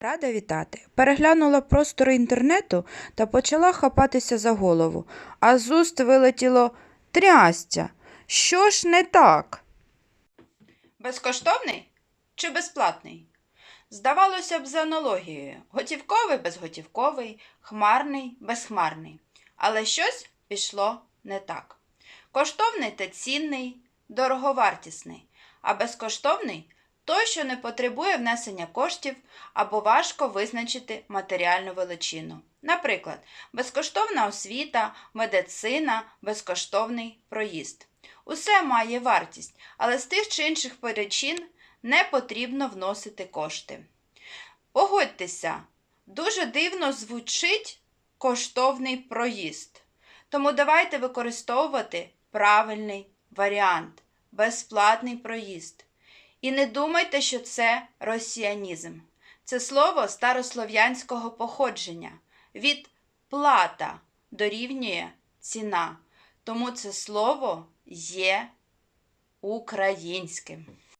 Рада вітати. Переглянула простори інтернету та почала хапатися за голову, а з уст вилетіло трястя. Що ж не так? Безкоштовний чи безплатний? Здавалося б, за аналогією готівковий безготівковий, хмарний безхмарний. Але щось пішло не так. Коштовний та цінний, дороговартісний, а безкоштовний той, що не потребує внесення коштів або важко визначити матеріальну величину. Наприклад, безкоштовна освіта, медицина, безкоштовний проїзд. Усе має вартість, але з тих чи інших причин не потрібно вносити кошти. Погодьтеся, дуже дивно звучить коштовний проїзд. Тому давайте використовувати правильний варіант безплатний проїзд. І не думайте, що це росіянізм. Це слово старослов'янського походження. Від плата дорівнює ціна. Тому це слово є українським.